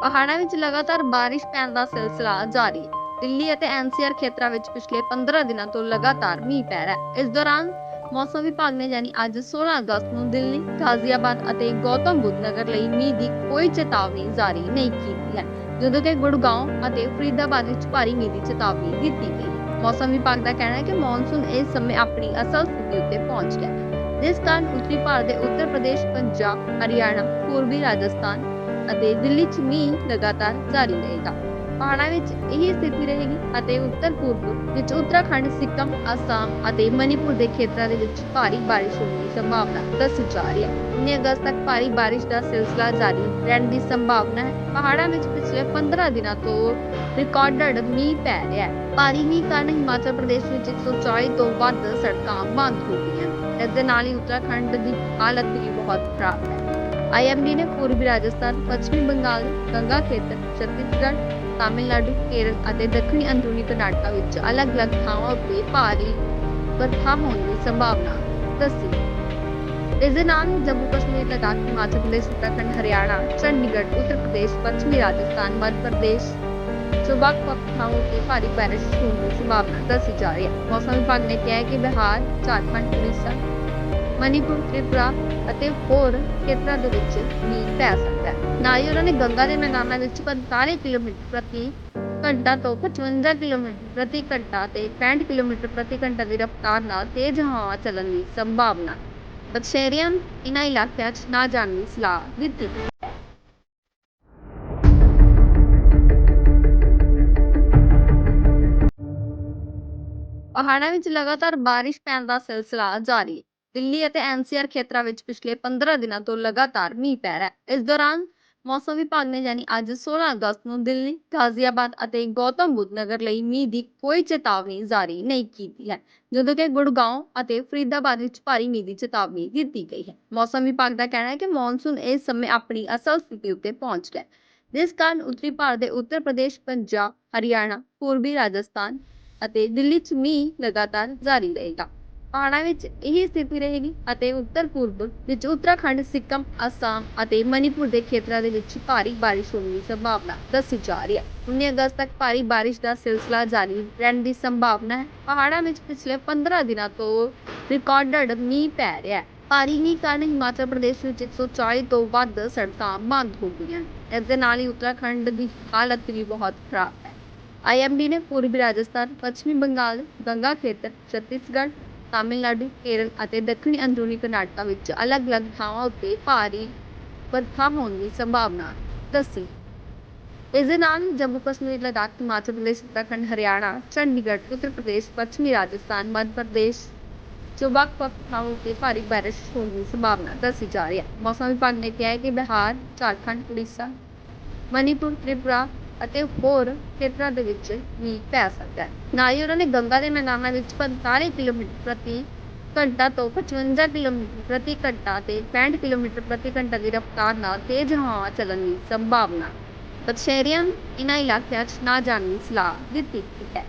ਪਹਾੜਾਂ ਵਿੱਚ ਲਗਾਤਾਰ ਬਾਰਿਸ਼ ਪੈਣ ਦਾ ਸਿਲਸਿਲਾ ਜਾਰੀ। ਹੈ ਦਿੱਲੀ ਅਤੇ ਐਨਸੀਆਰ ਖੇਤਰਾਂ ਵਿੱਚ ਪਿਛਲੇ 15 ਦਿਨਾਂ ਤੋਂ ਲਗਾਤਾਰ ਮੀਂਹ ਪੈ ਰਿਹਾ ਹੈ। ਇਸ ਦੌਰਾਨ ਮੌਸਮ ਵਿਭਾਗ ਨੇ ਯਾਨੀ ਅੱਜ 16 ਅਗਸਤ ਨੂੰ ਦਿੱਲੀ, ਗਾਜ਼ੀਆਬਾਦ ਅਤੇ ਗੌਤਮ ਬੁੱਧ ਨਗਰ ਲਈ ਮੀਂਹ ਦੀ ਕੋਈ ਚੇਤਾਵਨੀ ਜਾਰੀ ਨਹੀਂ ਕੀਤੀ ਹੈ ਜਦੋਂ ਕਿ ਗੁੜਗਾਉਂ ਅਤੇ ਫਰੀਦਾਬਾਦ ਵਿੱਚ ਭਾਰੀ ਮੀਂਹ ਦੀ ਚੇਤਾਵਨੀ ਦਿੱਤੀ ਗਈ ਹੈ। ਮੌਸਮ ਵਿਭਾਗ ਦਾ ਕਹਿਣਾ ਹੈ ਕਿ ਮੌਨਸੂਨ ਇਸ ਸਮੇਂ ਆਪਣੀ ਅਸਲ ਸਥਿਤੀ ਉੱਤੇ ਪਹੁੰਚ ਗਿਆ ਹੈ। ਜਿਸ ਕਾਰਨ ਉੱਤਰੀ ਭਾਰਤ ਦੇ ਉੱਤਰ ਪ੍ਰਦੇਸ਼, ਪੰਜਾਬ, ਹਰਿਆਣਾ, ਪੂਰਬੀ ਰਾਜਸਥਾਨ ਅਤੇ ਦਿੱਲੀ 'ਚ ਮੀਂਹ ਲਗਾਤਾਰ ਜਾਰੀ ਰਹੇਗਾ। ਪਹਾੜਾਂ ਵਿੱਚ ਇਹ ਸਥਿਤੀ ਰਹੇਗੀ ਅਤੇ ਉੱਤਰ ਪੂਰਬ ਵਿੱਚ ਉੱਤਰਾਖੰਡ, ਸਿੱਕਮ, ਅਸਾਮ ਅਤੇ ਮਣੀਪੁਰ ਦੇ ਖੇਤਰਾਂ ਦੇ ਵਿੱਚ ਭਾਰੀ ਬਾਰਿਸ਼ ਹੋਣ ਦੀ ਸੰਭਾਵਨਾ ਦੱਸੀ ਜਾ ਰਹੀ ਹੈ। 19 ਅਗਸਤ ਤੱਕ ਭਾਰੀ ਬਾਰਿਸ਼ ਦਾ ਸਿਲਸਿਲਾ ਜਾਰੀ ਰਹਿਣ ਦੀ ਸੰਭਾਵਨਾ ਹੈ। ਪਹਾੜਾਂ ਵਿੱਚ ਪਿਛਲੇ 15 ਦਿਨਾਂ ਤੋਂ ਰਿਕਾਰਡਡ ਮੀਂਹ ਪੈ ਰਿਹਾ ਹੈ। ਭਾਰੀ ਮੀਂਹ ਕਾਰਨ ਹਿਮਾਚਲ ਪ੍ਰਦੇਸ਼ ਵਿੱਚ 140 ਤੋਂ ਵੱਧ ਸੜਕਾਂ ਬੰਦ ਹੋ ਗਈਆਂ। ਇਸ ਦੇ ਨਾਲ ਹੀ ਉੱਤਰਾਖੰਡ ਦੀ ਹਾਲਤ ਵੀ ਬਹੁਤ ਖਰਾਬ ਹੈ। ਆਈਐਮਡੀ ਨੇ ਪੂਰਬੀ ਰਾਜਸਥਾਨ, ਪੱਛਮੀ ਬੰਗਾਲ, ਗੰਗਾ ਖੇਤਰ, ਛੱਤੀਸਗੜ੍ਹ, ਤਾਮਿਲਨਾਡੂ, ਕੇਰਲ ਅਤੇ ਦੱਖਣੀ ਅੰਦਰੂਨੀ ਕਰਨਾਟਕਾ ਵਿੱਚ ਅਲੱਗ-ਅਲੱਗ ਥਾਵਾਂ ਉੱਤੇ ਭਾਰੀ ਵਰਖਾ ਹੋਣ ਦੀ ਸੰਭਾਵਨਾ ਦੱਸੀ। ਇਸ ਦੇ ਨਾਲ ਹੀ ਜੰਮੂ ਕਸ਼ਮੀਰ, ਲਦਾਖ, ਹਿਮਾਚਲ ਪ੍ਰਦੇਸ਼, ਉੱਤਰਾਖੰਡ, ਹਰਿਆਣਾ, ਚੰਡੀਗੜ੍ਹ, ਉੱਤਰ ਪ੍ਰਦੇਸ਼, ਪੱਛਮੀ ਰਾਜਸਥਾਨ, ਮੱਧ ਪ੍ਰਦੇਸ਼ ਚ ਵੱਖ-ਵੱਖ ਥਾਵਾਂ ਉੱਤੇ ਭਾਰੀ ਬਾਰਿਸ਼ ਹੋਣ ਦੀ ਸੰਭਾਵਨਾ ਦੱਸੀ ਜਾ ਰਹੀ ਹੈ। ਮੌਸਮ ਵਿਭਾਗ ਨੇ ਕਿਹਾ ਹੈ ਕਿ ਬਿਹਾਰ, ਝਾਰਖੰਡ, ਉੜੀਸਾ, ਮਨੀਪੁਰ, ਤ੍ਰਿਪੁਰਾ ਅਤੇ ਹੋਰ ਖੇਤਰਾਂ ਦੇ ਵਿੱਚ ਮੀਂਹ ਪੈ ਸਕਦਾ ਹੈ। ਨਾਲ ਹੀ ਉਹਨਾਂ ਨੇ ਗੰਗਾ ਦੇ ਮੈਦਾਨਾਂ ਵਿੱਚ 45 ਕਿਲੋਮੀਟਰ ਪ੍ਰਤੀ ਘੰਟਾ ਤੋਂ 55 ਕਿਲੋਮੀਟਰ ਪ੍ਰਤੀ ਘੰਟਾ ਤੇ 65 ਕਿਲੋਮੀਟਰ ਪ੍ਰਤੀ ਘੰਟਾ ਦੀ ਰਫ਼ਤਾਰ ਨਾਲ ਤੇਜ਼ ਹਵਾਵਾਂ ਚੱਲਣ ਦੀ ਸੰਭਾਵਨਾ ਬਖਸ਼ੇਰੀਆਂ ਇਨ੍ਹਾਂ ਇਲਾਕਿਆਂ 'ਚ ਨਾ ਜਾਣ ਦੀ ਸਲਾਹ ਦਿੱਤੀ। ਪਹਾੜਾਂ ਵਿੱਚ ਲਗਾਤਾਰ ਬਾਰਿਸ਼ ਪੈਣ ਦਾ ਸਿਲਸਿਲਾ ਜਾਰੀ ਦਿੱਲੀ ਅਤੇ ਐਨਸੀਆਰ ਖੇਤਰਾਂ ਵਿੱਚ ਪਿਛਲੇ 15 ਦਿਨਾਂ ਤੋਂ ਲਗਾਤਾਰ ਮੀਂਹ ਪੈ ਰਿਹਾ ਹੈ। ਇਸ ਦੌਰਾਨ ਮੌਸਮ ਵਿਭਾਗ ਨੇ ਯਾਨੀ ਅੱਜ 16 ਅਗਸਤ ਨੂੰ ਦਿੱਲੀ, ਗਾਜ਼ੀਆਬਾਦ ਅਤੇ ਗੌਤਮ ਬੁੱਧ ਨਗਰ ਲਈ ਮੀਂਹ ਦੀ ਕੋਈ ਚੇਤਾਵਨੀ ਜਾਰੀ ਨਹੀਂ ਕੀਤੀ ਹੈ ਜਦੋਂ ਕਿ ਗੁੜਗਾਉਂ ਅਤੇ ਫਰੀਦਾਬਾਦ ਵਿੱਚ ਭਾਰੀ ਮੀਂਹ ਦੀ ਚੇਤਾਵਨੀ ਦਿੱਤੀ ਗਈ ਹੈ। ਮੌਸਮ ਵਿਭਾਗ ਦਾ ਕਹਿਣਾ ਹੈ ਕਿ ਮੌਨਸੂਨ ਇਸ ਸਮੇਂ ਆਪਣੀ ਅਸਲ ਸਥਿਤੀ ਉੱਤੇ ਪਹੁੰਚ ਗਿਆ ਹੈ। ਜਿਸ ਕਾਰਨ ਉੱਤਰੀ ਭਾਰਤ ਦੇ ਉੱਤਰ ਪ੍ਰਦੇਸ਼, ਪੰਜਾਬ, ਹਰਿਆਣਾ, ਪੂਰਬੀ ਰਾਜਸਥਾਨ ਅਤੇ ਦਿੱਲੀ 'ਚ ਮੀਂਹ ਲਗਾਤਾਰ ਜਾਰੀ ਰਹੇਗਾ। ਪਹਾੜਾਂ ਵਿੱਚ ਇਹੀ ਸਥਿਤੀ ਰਹੇਗੀ ਅਤੇ ਉੱਤਰ ਪੂਰਬ ਵਿੱਚ ਉੱਤਰਾਖੰਡ, ਸਿੱਕਮ, ਅਸਾਮ ਅਤੇ ਮਨੀਪੁਰ ਦੇ ਖੇਤਰਾਂ ਦੇ ਵਿੱਚ ਭਾਰੀ ਬਾਰਿਸ਼ ਹੋਣ ਦੀ ਸੰਭਾਵਨਾ ਦੱਸੀ ਜਾ ਰਹੀ ਹੈ। 19 ਅਗਸਤ ਤੱਕ ਭਾਰੀ ਬਾਰਿਸ਼ ਦਾ ਸਿਲਸਿਲਾ ਜਾਰੀ ਰਹਿਣ ਦੀ ਸੰਭਾਵਨਾ ਹੈ। ਪਹਾੜਾਂ ਵਿੱਚ ਪਿਛਲੇ 15 ਦਿਨਾਂ ਤੋਂ ਰਿਕਾਰਡਡ ਮੀਂਹ ਪੈ ਰਿਹਾ ਹੈ। ਭਾਰੀ ਮੀਂਹ ਕਾਰਨ ਹਿਮਾਚਲ ਪ੍ਰਦੇਸ਼ ਵਿੱਚ 140 ਤੋਂ ਵੱਧ ਸੜਕਾਂ ਬੰਦ ਹੋ ਗਈਆਂ। ਇਸ ਦੇ ਨਾਲ ਹੀ ਉੱਤਰਾਖੰਡ ਦੀ ਹਾਲਤ ਵੀ ਬਹੁਤ ਖਰਾਬ ਹੈ। ਆਈਐਮਡੀ ਨੇ ਪੂਰਬੀ ਰਾਜਸਥਾਨ, ਪੱਛਮੀ ਬੰਗਾਲ, ਗੰਗਾ ਖੇਤਰ, ਛੱਤੀਸਗੜ੍ਹ, ਤਾਮਿਲਨਾਡੂ, ਕੇਰਲ ਅਤੇ ਦੱਖਣੀ ਅੰਦਰੂਨੀ ਕਰਨਾਟਕਾ ਵਿੱਚ ਅਲੱਗ-ਅਲੱਗ ਥਾਵਾਂ ਉੱਤੇ ਭਾਰੀ ਵਰਖਾ ਹੋਣ ਦੀ ਸੰਭਾਵਨਾ ਦੱਸੀ। ਇਸ ਦੇ ਨਾਲ ਹੀ ਜੰਮੂ ਕਸ਼ਮੀਰ, ਲਦਾਖ, ਹਿਮਾਚਲ ਪ੍ਰਦੇਸ਼, ਉੱਤਰਾਖੰਡ, ਹਰਿਆਣਾ, ਚੰਡੀਗੜ੍ਹ, ਉੱਤਰ ਪ੍ਰਦੇਸ਼, ਪੱਛਮੀ ਰਾਜਸਥਾਨ, ਮੱਧ ਪ੍ਰਦੇਸ਼ ਚ ਵੱਖ-ਵੱਖ ਥਾਵਾਂ ਉੱਤੇ ਭਾਰੀ ਬਾਰਿਸ਼ ਹੋਣ ਦੀ ਸੰਭਾਵਨਾ ਦੱਸੀ ਜਾ ਰਹੀ ਹੈ। ਮੌਸਮ ਵਿਭਾਗ ਨੇ ਕਿਹਾ ਹੈ ਕਿ ਬਿਹਾਰ, ਝਾਰਖੰਡ, ਉੜੀਸਾ, ਮਣੀਪੁਰ, ਤ੍ਰਿਪੁਰਾ ਅਤੇ ਹੋਰ ਖੇਤਰਾਂ ਦੇ ਵਿੱਚ ਵੀ ਪੈ ਸਕਦਾ ਹੈ। ਨਾਲ ਹੀ ਉਹਨਾਂ ਨੇ ਗੰਗਾ ਦੇ ਮੈਦਾਨਾਂ ਵਿੱਚ 45 ਕਿਲੋਮੀਟਰ ਪ੍ਰਤੀ ਘੰਟਾ ਤੋਂ 55 ਕਿਲੋਮੀਟਰ ਪ੍ਰਤੀ ਘੰਟਾ ਤੇ 65 ਕਿਲੋਮੀਟਰ ਪ੍ਰਤੀ ਘੰਟਾ ਦੀ ਰਫ਼ਤਾਰ ਨਾਲ ਤੇਜ਼ ਹਵਾਵਾਂ ਚੱਲਣ ਦੀ ਸੰਭਾਵਨਾ। ਬਖਸ਼ੇਰੀਆਂ ਇਹਨਾਂ ਇਲਾਕਿਆਂ 'ਚ ਨਾ ਜਾਣ ਦੀ ਸਲਾਹ ਦਿੱਤੀ ਹੈ।